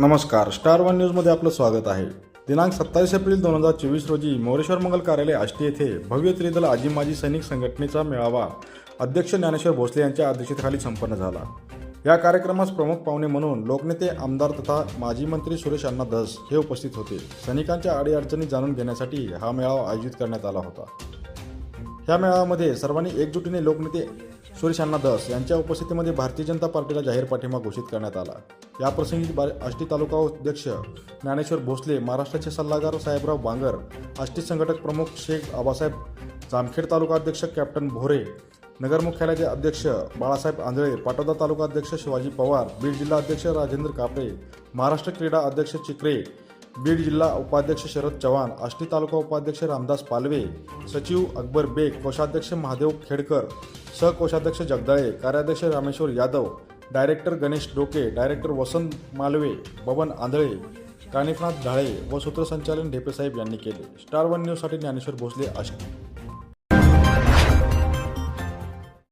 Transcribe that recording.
नमस्कार star one न्यूजमध्ये आपलं स्वागत आहे. दिनांक सत्तावीस एप्रिल दोन हजार चोवीस रोजी मोरेश्वर मंगल कार्यालय आष्टी येथे भव्य त्रिदल आजी माजी सैनिक संघटनेचा मेळावा अध्यक्ष ज्ञानेश्वर भोसले यांच्या अध्यक्षतेखाली संपन्न झाला. या कार्यक्रमास प्रमुख पाहुणे म्हणून लोकनेते आमदार तथा माजी मंत्री सुरेश अण्णा धस हे उपस्थित होते. सैनिकांच्या अडीअडचणी जाणून घेण्यासाठी हा मेळावा आयोजित करण्यात आला होता. या मेळाव्यामध्ये सर्वांनी एकजुटीने लोकनेते सुरेश अण्णा दस यांच्या उपस्थितीमध्ये भारतीय जनता पार्टीला जाहीर पाठिंबा घोषित करण्यात आला. याप्रसंगी बा आष्टी तालुका अध्यक्ष ज्ञानेश्वर भोसले महाराष्ट्राचे सल्लागार साहेबराव बांगर आष्टी संघटक प्रमुख शेख आबासाहेब जामखेड तालुका अध्यक्ष कॅप्टन भोरे नगर मुख्यालयाचे अध्यक्ष बाळासाहेब आंधळे पाटोदा तालुका अध्यक्ष शिवाजी पवार बीड जिल्हा अध्यक्ष राजेंद्र कापरे महाराष्ट्र क्रीडा अध्यक्ष चिकरे बीड जिल्हा उपाध्यक्ष शरद चव्हाण आष्टी तालुका उपाध्यक्ष रामदास पालवे सचिव अकबर बेग कोषाध्यक्ष महादेव खेडकर सहकोषाध्यक्ष जगदाळे कार्याध्यक्ष रामेश्वर यादव डायरेक्टर गणेश डोके डायरेक्टर वसंत मालवे बबन आंधळे कानिफनाथ ढाळे व सूत्रसंचालन ढेपेसाहेब यांनी केले. स्टार वन न्यूजसाठी ज्ञानेश्वर भोसले आष्टी.